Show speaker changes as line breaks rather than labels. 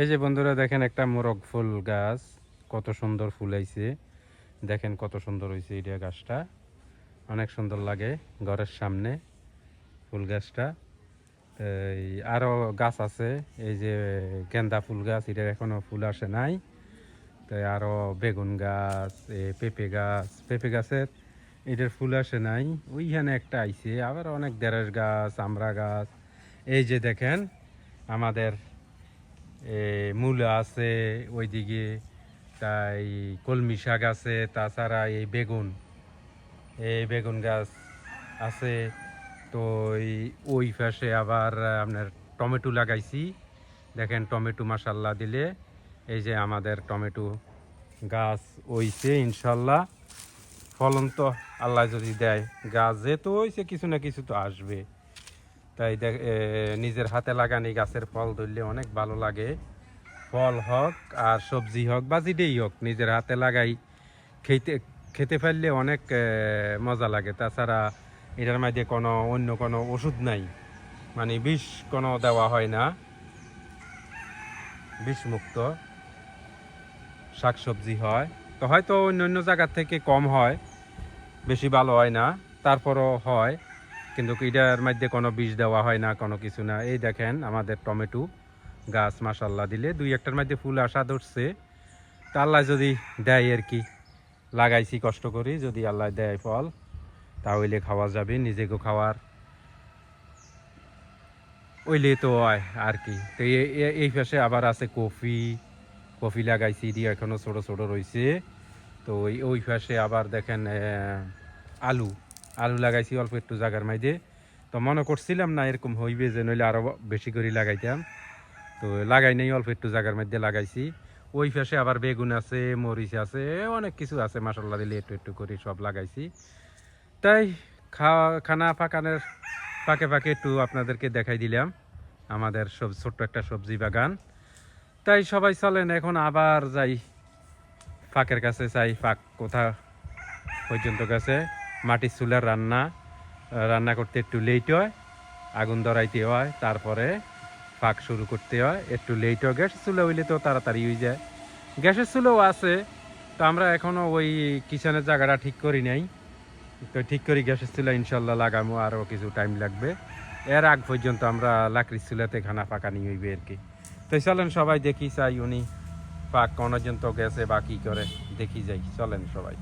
এই যে বন্ধুরা দেখেন একটা মোরগ ফুল গাছ, কত সুন্দর ফুল আইছে। দেখেন কত সুন্দর হয়েছে এটা গাছটা। অনেক সুন্দর লাগে ঘরের সামনে ফুল গাছটা। এই আরও গাছ আছে, এই যে গেন্দা ফুল গাছ এটা এখনও ফুল আসে নাই। তাই আরও বেগুন গাছ পেঁপে গাছ, পেঁপে গাছের এটার ফুল আসে নাই। ওইখানে একটা আইছে, আবার অনেক দেড়ের গাছ, আমড়া গাছ। এই যে দেখেন, আমাদের মূলা আছে ওইদিকে, তাই কলমি শাক আছে, তাছাড়া এই বেগুন। এই বেগুন গাছ আছে, তো ওই পাশে আবার আপনার টমেটো লাগাইছি। দেখেন টমেটো মাসাল্লাহ দিলে, এই যে আমাদের টমেটো গাছ ওইছে ইনশাল্লাহ। ফলন তো আল্লাহ যদি দেয়, গাছ যেহেতু হয়েছে কিছু না কিছু তো আসবে। তাই নিজের হাতে লাগানি গাছের ফল ধরলে অনেক ভালো লাগে। ফল হোক আর সবজি হোক বা যেটাই হোক, নিজের হাতে লাগাই। খেতে খেতে ফেললে অনেক মজা লাগে। তাছাড়া এটার মধ্যে কোনো অন্য কোনো ওষুধ নাই। মানে বিষ কোনো দেওয়া হয় না। বিষমুক্ত। শাকসবজি হয়। তো হয়তো অন্য অন্য জায়গার থেকে কম হয়, বেশি ভালো হয় না। তারপরও হয়। কিন্তু এটার মধ্যে কোনো বিষ দেওয়া হয় না, কোনো কিছু না। এই দেখেন আমাদের টমেটো গাছ মাসাল্লাহ দিলে দুই একটার মধ্যে ফুল আসা ধরছে। তা আল্লাহ যদি দেয় আর কি, লাগাইছি, কষ্ট করি, যদি আল্লাহ দেয় ফল, তাহলে খাওয়া যাবে নিজেকেও খাওয়ার। ওইলে তো হয় আর কি। তো এই পাশে আবার আছে কফি কফি লাগাইছি, দিয়ে এখনও ছোট ছোট রয়েছে তো ওই ওই পাশে আবার দেখেন আলু। আলু লাগাইছি, অল্প একটু জায়গার মাঝে তো মনে করছিলাম না এরকম হইবে যে নইলে আরও বেশি করে লাগাইতাম। তো লাগাই নাই, অল্প একটু জায়গার মধ্যে লাগাইছি। ওই পাশে আবার বেগুন আছে, মরিচ আছে, অনেক কিছু আছে মশলা দিলে একটু একটু করে সব লাগাইছি। তাই খাওয়া, খানা পাকানোর পাকে পাকে একটু আপনাদেরকে দেখাই দিলাম, আমাদের সব ছোট্ট একটা সবজি বাগান। তাই সবাই চলেন, এখন আবার যাই, ফাঁকের কাছে চাই ফাঁক কোথা পর্যন্ত গেছে। মাটির চুলার রান্না রান্না করতে একটু লেট হয়, আগুন ধরাইতে হয়, তারপরে ফাঁক শুরু করতে হয়, একটু লেট হয়। গ্যাসের চুলা হইলে তো তাড়াতাড়ি হয়ে যায়। গ্যাসের চুলাও আছে, তো আমরা এখনও ওই কিচেনের জায়গাটা ঠিক করি নাই। তো ঠিক করি গ্যাসের চুলা, ইনশাল্লাহ লাগামো আরও কিছু টাইম লাগবে। এর আগ পর্যন্ত আমরা লাকড়ির চুলাতে খানা পাকানি হইবে আর কি। তো চলেন সবাই দেখি, চাই উনি পাক পর্যন্ত গেছে বা কি করে, দেখি যাই, চলেন সবাই।